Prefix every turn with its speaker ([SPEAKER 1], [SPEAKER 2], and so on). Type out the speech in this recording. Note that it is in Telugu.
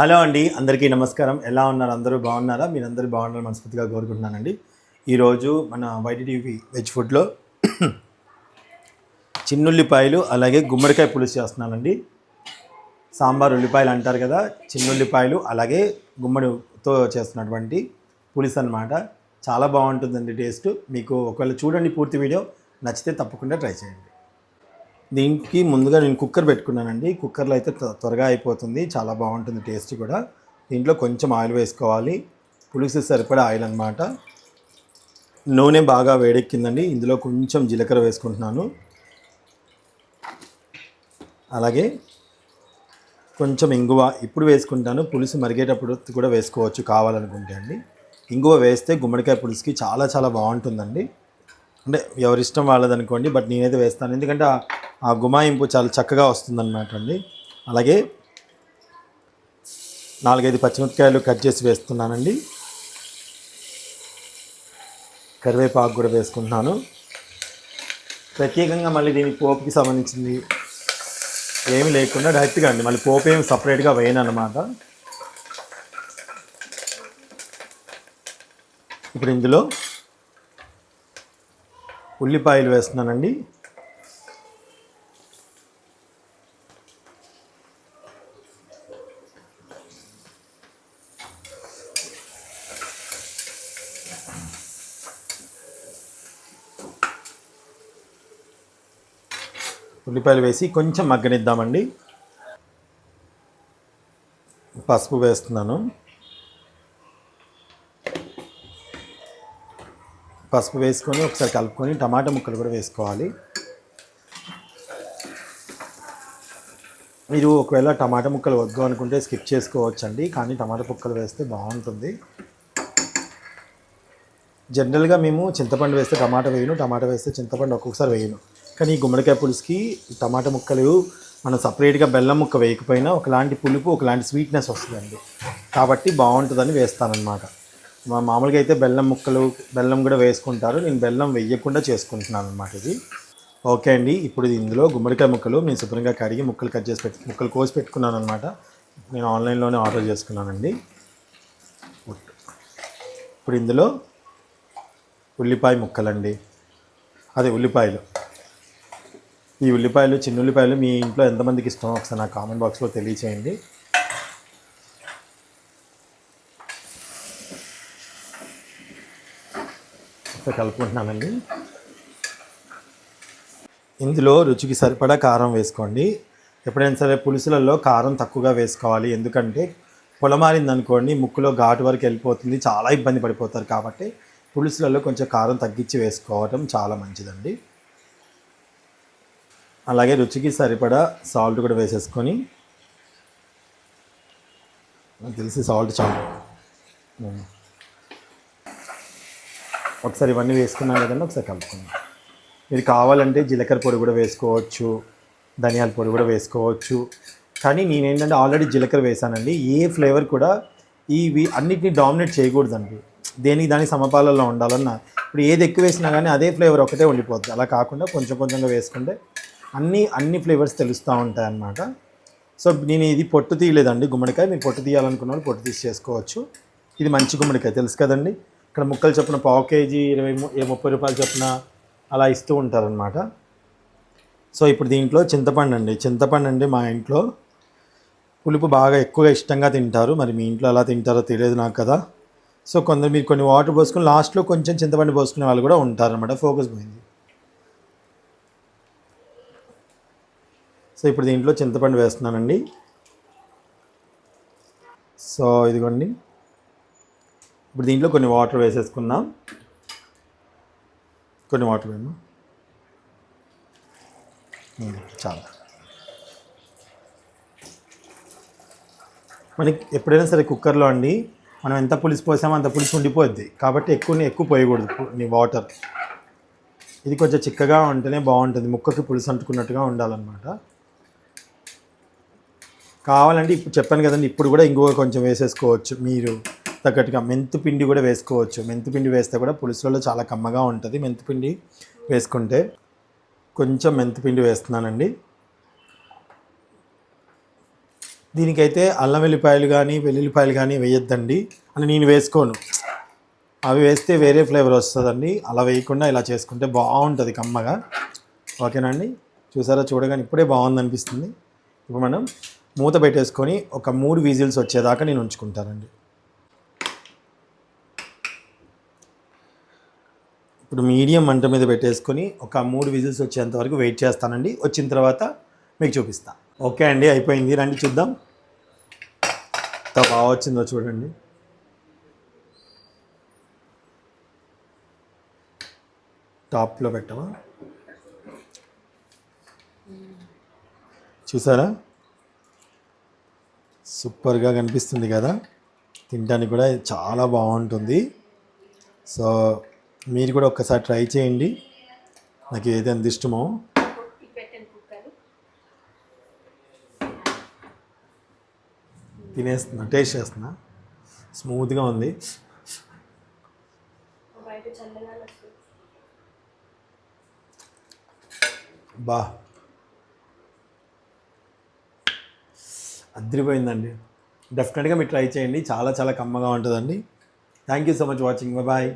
[SPEAKER 1] హలో అండి అందరికీ నమస్కారం. ఎలా ఉన్నారు? అందరూ బాగున్నారా? మీరందరూ బాగున్నారు మనస్ఫూర్తిగా కోరుకుంటున్నానండి. ఈరోజు మన వైటీటీవీ వెజ్ ఫుడ్లో చిన్నుల్లిపాయలు అలాగే గుమ్మడికాయ పులుసు చేస్తున్నానండి. సాంబార్ ఉల్లిపాయలు అంటారు కదా చిన్నుల్లిపాయలు అలాగే గుమ్మడితో చేస్తున్నటువంటి పులుసు అన్నమాట. చాలా బాగుంటుందండి టేస్ట్. మీకు ఒకవేళ చూడండి పూర్తి వీడియో నచ్చితే తప్పకుండా ట్రై చేయండి. దీనికి ముందుగా నేను కుక్కర్ పెట్టుకున్నానండి. కుక్కర్లో అయితే త్వ- త్వరగా అయిపోతుంది. చాలా బాగుంటుంది టేస్ట్ కూడా. దీంట్లో కొంచెం ఆయిల్ వేసుకోవాలి. పులుసు సరిపడా ఆయిల్ అన్నమాట. నూనె బాగా వేడెక్కిందండి. ఇందులో కొంచెం జీలకర్ర వేసుకుంటున్నాను. అలాగే కొంచెం ఇంగువ ఇప్పుడు వేసుకుంటాను. పులుసు మరిగేటప్పుడు కూడా వేసుకోవచ్చు కావాలనుకుంటే అండి. ఇంగువ వేస్తే గుమ్మడికాయ పులుసుకి చాలా చాలా బాగుంటుందండి. అంటే ఎవరిష్టం వాళ్ళదనుకోండి బట్ నేనైతే వేస్తాను. ఎందుకంటే ఆ- గుమాయింపు చాలా చక్కగా వస్తుందన్నమాట అండి. అలాగే నాలుగైదు పచ్చిమిరపకాయలు కట్ చేసి వేస్తున్నానండి. కరివేపాకు కూడా వేసుకుంటున్నాను. ప్రత్యేకంగా మళ్ళీ దీనికి పోపుకి సంబంధించింది ఏమి లేకుండా డైరెక్ట్గా అండి మళ్ళీ పోపు ఏమి సపరేట్గా వేయను అనమాట ఇప్పుడు ఇందులో ఉల్లిపాయలు వేస్తున్నానండి. ఉల్లిపాయలు వేసి కొంచెం మగ్గనిద్దామండి. పసుపు వేస్తున్నాను. పసుపు వేసుకొని ఒకసారి కలుపుకొని టమాటా ముక్కలు కూడా వేసుకోవాలి. మీరు ఒకవేళ టమాటా ముక్కలు వద్దు అనుకుంటే స్కిప్ చేసుకోవచ్చండి కానీ టమాటా ముక్కలు వేస్తే బాగుంటుంది. జనరల్గా మేము చింతపండు వేస్తే టమాటా వేయను టమాటా వేస్తే చింతపండు ఒక్కొక్కసారి వేయను. కానీ ఈ గుమ్మడికాయ పులుసుకి టమాటా ముక్కలు మనం సపరేట్గా బెల్లం ముక్క వేయకపోయినా ఒకలాంటి పులుపు ఒకలాంటి స్వీట్నెస్ వస్తుందండి. కాబట్టి బాగుంటుందని వేస్తానన్నమాట. మా మామూలుగా అయితే బెల్లం ముక్కలు బెల్లం కూడా వేసుకుంటారు. నేను బెల్లం వేయకుండా చేసుకుంటున్నాను అనమాట ఇది. ఓకే అండి. ఇప్పుడు ఇందులో గుమ్మడికాయ ముక్కలు నేను శుభ్రంగా కడిగి ముక్కలు కట్ చేసి పెట్టి ముక్కలు కోసి పెట్టుకున్నాను అనమాట నేను ఆన్లైన్లోనే ఆర్డర్ చేసుకున్నానండి. ఇప్పుడు ఇందులో ఉల్లిపాయ ముక్కలండి. అదే ఉల్లిపాయలు. ఈ ఉల్లిపాయలు చిన్న ఉల్లిపాయలు మీ ఇంట్లో ఎంతమందికి ఇష్టమో ఒకసారి నా కామెంట్ బాక్స్లో తెలియచేయండి. ఒకసారి కలుపుకుంటున్నానండి. ఇందులో రుచికి సరిపడా కారం వేసుకోండి. ఎప్పుడైనా సరే పులుసులలో కారం తక్కువగా వేసుకోవాలి. ఎందుకంటే పొలమారింది అనుకోండి ముక్కులో ఘాటు వరకు వెళ్ళిపోతుంది చాలా ఇబ్బంది పడిపోతారు కాబట్టి పులుసులలో కొంచెం కారం తగ్గించి వేసుకోవటం చాలా మంచిదండి. అలాగే రుచికి సరిపడా సాల్ట్ కూడా వేసేసుకొని నాకు తెలిసి సాల్ట్ చాలు. ఒకసారి ఇవన్నీ వేసుకున్నాం కదండి ఒకసారి కలుపుకుందాం. మీరు కావాలంటే జీలకర్ర పొడి కూడా వేసుకోవచ్చు ధనియాల పొడి కూడా వేసుకోవచ్చు. కానీ నేనేంటంటే ఆల్రెడీ జీలకర్ర వేసానండి. ఏ ఫ్లేవర్ కూడా ఇవి అన్నిటిని డామినేట్ చేయకూడదండి. దేనికి దాని సమపాలలో ఉండాలన్న. ఇప్పుడు ఏది ఎక్కువ వేసినా కానీ అదే ఫ్లేవర్ ఒకటే ఉండిపోద్ది. అలా కాకుండా కొంచెం కొంచెంగా వేసుకుంటే అన్నీ అన్ని ఫ్లేవర్స్ తెలుస్తూ ఉంటాయి అన్నమాట సో నేను ఇది పొట్టు తీయలేదండి. గుమ్మడికాయ మీరు పొట్టు తీయాలనుకున్న వాళ్ళు పొట్టు తీసి చేసుకోవచ్చు. ఇది మంచి గుమ్మడికాయ తెలుసు కదండి? ఇక్కడ ముక్కలు చొప్పున పావు కేజీ ఇరవై ముప్పై రూపాయలు చొప్పున అలా ఇస్తూ ఉంటారనమాట సో ఇప్పుడు దీంట్లో చింతపండు అండి. చింతపండు అండి మా ఇంట్లో. పులుపు బాగా ఎక్కువగా ఇష్టంగా తింటారు. మరి మీ ఇంట్లో ఎలా తింటారో తెలియదు నాకు కదా. సో కొందరు మీరు కొన్ని వాటర్ పోసుకుని లాస్ట్లో కొంచెం చింతపండు పోసుకునే వాళ్ళు కూడా ఉంటారనమాట ఫోకస్ పోయింది. సో ఇప్పుడు దీంట్లో చింతపండు వేస్తున్నానండి. సో ఇదిగోండి. ఇప్పుడు దీంట్లో కొన్ని వాటర్ వేసేసుకుందాం. కొన్ని వాటర్ వేయమ్మా. చాలా. మనకి ఎప్పుడైనా సరే కుక్కర్లో అండి మనం ఎంత పులుసు పోసామో అంత పులుసు ఉండిపోద్ది. కాబట్టి ఎక్కువ ఎక్కువ పోయకూడదు నీ వాటర్. ఇది కొంచెం చిక్కగా ఉంటేనే బాగుంటుంది. ముక్కకి పులుసు అంటుకున్నట్టుగా ఉండాలన్నమాట. కావాలంటే ఇప్పుడు చెప్పాను కదండి ఇప్పుడు కూడా ఇంకొక కొంచెం వేసేసుకోవచ్చు మీరు తగ్గట్టుగా. మెంతిపిండి కూడా వేసుకోవచ్చు. మెంతిపిండి వేస్తే కూడా పులుసులలో చాలా కమ్మగా ఉంటుంది. మెంతిపిండి వేసుకుంటే కొంచెం మెంతిపిండి వేస్తున్నానండి. దీనికైతే అల్లం వెల్లిపాయలు కానీ వెల్లుల్లిపాయలు కానీ వేయొద్దండి. అని నేను వేసుకోను. అవి వేస్తే వేరే ఫ్లేవర్ వస్తుందండి. అలా వేయకుండా ఇలా చేసుకుంటే బాగుంటుంది కమ్మగా. ఓకేనండి చూసారా? చూడగానే ఇప్పుడే బాగుంది అనిపిస్తుంది ఇప్పుడు మనం మూత పెట్టేసుకొని ఒక మూడు విజిల్స్ వచ్చేదాకా నేను ఉంచుకుంటానండి. ఇప్పుడు మీడియం మంట మీద పెట్టేసుకొని ఒక మూడు విజిల్స్ వచ్చేంత వరకు వెయిట్ చేస్తానండి. వచ్చిన తర్వాత మీకు చూపిస్తాను ఓకే అండి అయిపోయింది. రండి చూద్దాం. ఎంత బాగా వచ్చిందో చూడండి. టాప్లో పెట్టమా చూసారా? సూపర్గా కనిపిస్తుంది కదా. తినడానికి కూడా చాలా బాగుంటుంది. సో మీరు కూడా ఒక్కసారి ట్రై చేయండి. నాకు ఏది అంత ఇష్టమో. తినేస్తున్నా టేస్ట్ చేస్తున్నా. స్మూత్గా ఉంది. బా. అదిరిపోయిందండి. డెఫినెట్గా మీరు ట్రై చేయండి. చాలా చాలా కమ్మగా ఉంటుందండి. Thank you so much watching bye